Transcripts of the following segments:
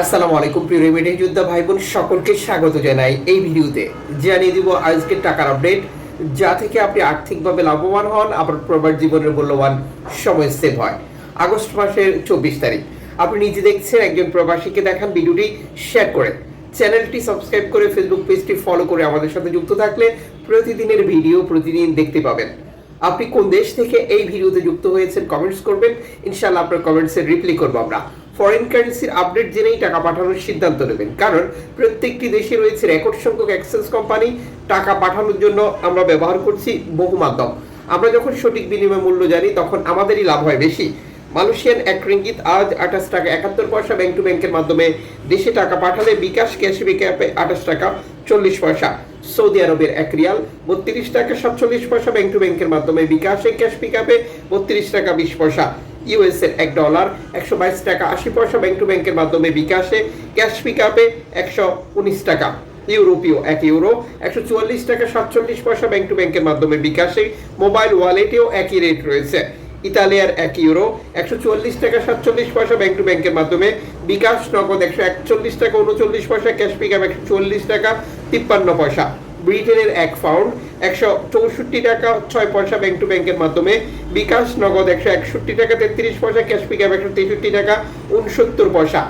আসসালামু আলাইকুম, প্রিয় রেমিডি যোদ্ধা ভাই বোন সকলকে স্বাগত জানাই এই ভিডিওতে। জানিয়ে দিব আজকের টাকার আপডেট, যা থেকে আপনি আর্থিকভাবে লাভবান হন, আপনার প্রবাস জীবনের মূল্যবান সময় সেভ হয়। আগস্ট মাসের চব্বিশ তারিখ। আপনি নিজে দেখছেন, একজন প্রবাসীকে দেখান ভিডিওটি শেয়ার করে চ্যানেলটি সাবস্ক্রাইব করে ফেসবুক পেজটি ফলো করে আমাদের সাথে যুক্ত থাকলে প্রতিদিনের ভিডিও প্রতিদিন দেখতে পাবেন। আপনি কোন দেশ থেকে এই ভিডিওতে যুক্ত হয়েছেন কমেন্টস করবেন। ইনশাল্লাহ আপনার কমেন্টসের রিপ্লাই করব আমরা। ফরেন কারেন্সির আপডেট জেনেই টাকা পাঠানোর সিদ্ধান্ত নেবেন। কারণ প্রত্যেকটি দেশে রয়েছে রেকর্ড সংখ্যক এক্সচেঞ্জ কোম্পানি টাকা পাঠানোর জন্য আমরা ব্যবহার করছি বহু মাধ্যম। আমরা যখন সঠিক বিনিময় মূল্য জানি, তখন আমাদেরই লাভ হয় বেশি। মালয়েশিয়ান এক রিঙ্গিত আজ আঠাশ টাকা একাত্তর পয়সা ব্যাংক টু ব্যাংকের মাধ্যমে দেশে টাকা পাঠালে বিকাশ ক্যাশব্যাক অ্যাপে আঠাশ টাকা চল্লিশ পয়সা। সৌদি আরবের এক রিয়াল বত্রিশ টাকা সাতচল্লিশ পয়সা ব্যাংক টু ব্যাংকের মাধ্যমে বিকাশে ক্যাশ পিক আপে বত্রিশ টাকা বিশ পয়সা। ইউএস এর এক ডলার, একশো বাইশ টাকা, আশি পয়সা ব্যাংক টু ব্যাংকের মাধ্যমে বিকাশে ক্যাশ পিক আপে একশো উনিশ টাকা। ইউরোপীয় এক ইউরো, একশো চুয়াল্লিশ টাকা, সাতচল্লিশ পয়সা ব্যাংক টু ব্যাংকের মাধ্যমে বিকাশে মোবাইল ওয়ালেটেও একই রেট রয়েছে। ইতালিয়ার এক ইউরো, একশো চুয়াল্লিশ টাকা, সাতচল্লিশ পয়সা ব্যাংক টু ব্যাংকের মাধ্যমে বিকাশ, নগদ একশো একচল্লিশ টাকা, উনচল্লিশ পয়সা ক্যাশ পিক আপ একশো চল্লিশ টাকা, তিপ্পান্ন পয়সা। ব্রিটেনের এক পাউন্ড একশো চৌষট্টি টাকা, ছয় পয়সা ব্যাংক টু ব্যাংকের মাধ্যমে। বিকাশ নগদ একশো একষট্টি টাকা, তেত্রিশ পয়সা ক্যাশ পিক আপ একশো তেষট্টি টাকা, উনসত্তর পয়সা।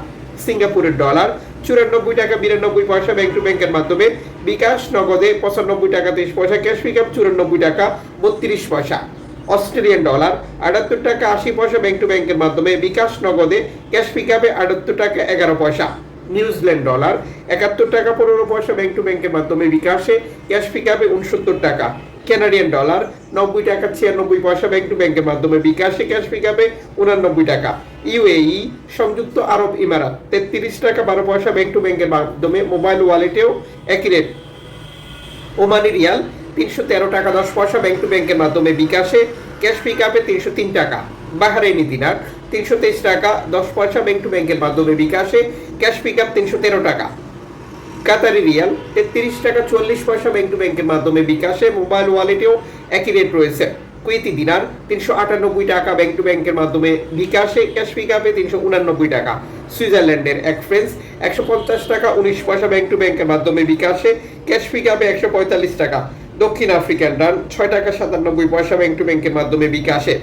সিঙ্গাপুরের ডলার চুরানব্বই টাকা, বিরানব্বই পয়সা ব্যাংক টু ব্যাংকের মাধ্যমে। বিকাশ নগদে পঁচানব্বই টাকা, তেইশ পয়সা ক্যাশ পিক আপ চুরানব্বই টাকা, বত্রিশ পয়সা। অস্ট্রেলিয়ান ডলার আটাত্তর টাকা, আশি পয়সা ব্যাংক টু ব্যাংকের মাধ্যমে। বিকাশ নগদে ক্যাশ পিক আপে আটাত্তর টাকা, এগারো পয়সা। নিউজিল্যান্ড ডলার, একাত্তর টাকা পনেরো পয়সা ব্যাংক টু ব্যাংকের মাধ্যমে বিকাশে ক্যাশ পিক আপে উনসত্তর টাকা। কানাডিয়ান ডলার নব্বই টাকা, ছিয়ানব্বই পয়সা ব্যাংক টু ব্যাংকের মাধ্যমে বিকাশে ক্যাশ পিক আপে উনানব্বই টাকা। ইউএই, সংযুক্ত আরব ইমারাত, তেত্রিশ টাকা, বারো পয়সা ব্যাংক টু ব্যাংকের মাধ্যমে মোবাইল ওয়ালেটেও একই রেট ওমানি রিয়াল, তিনশো তেরো টাকা, দশ পয়সা ব্যাংক টু ব্যাংকের মাধ্যমে বিকাশে ক্যাশ পিক আপে তিনশো তিন টাকা। বাহারাইনি দিনার তিনশো তেইশ টাকা, দশ পয়সা ব্যাংক টু ব্যাংকের মাধ্যমে বিকাশে ক্যাশ পিক আপ তিনশো তেরো টাকা। কাতারি রিয়াল তেত্রিশ টাকা, চল্লিশ পয়সা ব্যাংক টু ব্যাংকের মাধ্যমে বিকাশে মোবাইল ওয়ালেটেও একই রেট রয়েছে। কুয়েতি দিনার, তিনশো আটানব্বই টাকা ব্যাংক টু ব্যাংকের মাধ্যমে বিকাশে ক্যাশ পিক আপে তিনশো উনানব্বই টাকা। সুইজারল্যান্ডের এক ফ্রেন্স একশো পঞ্চাশ টাকা, উনিশ পয়সা ব্যাংক টু ব্যাংকের মাধ্যমে বিকাশে ক্যাশ পিক আপে একশো পঁয়তাল্লিশ টাকা। দক্ষিণ আফ্রিকান রান, ছয় টাকা সাতানব্বই পয়সা ব্যাংক টু ব্যাংকের মাধ্যমে বিকাশে।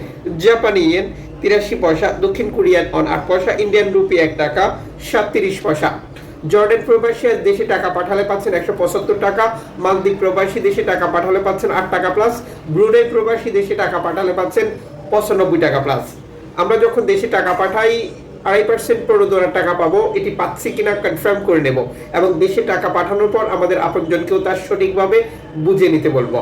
জাপানি ইয়েন, তিরাশি পয়সা, দক্ষিণ কোরিয়ান অন আট পয়সা, ইন্ডিয়ান রুপি এক টাকা, সাতত্রিশ পয়সা। জর্ডান প্রবাসী দেশে টাকা পাঠালে পাচ্ছেন একশো পঁচাত্তর টাকা, মালদ্বীপ প্রবাসী দেশে টাকা পাঠালে পাচ্ছেন আট টাকা প্লাস ব্রুনেই প্রবাসী দেশে টাকা পাঠালে পাচ্ছেন পঁচানব্বই টাকা প্লাস আমরা যখন দেশে টাকা পাঠাই আড়াই পার্সেন্ট প্রণোদনার টাকা পাবো, এটি পাচ্ছি কিনা কনফার্ম করে নেব। এবং দেশে টাকা পাঠানোর পর আমাদের আপনজনকেও তার সঠিকভাবে বুঝে নিতে বলব।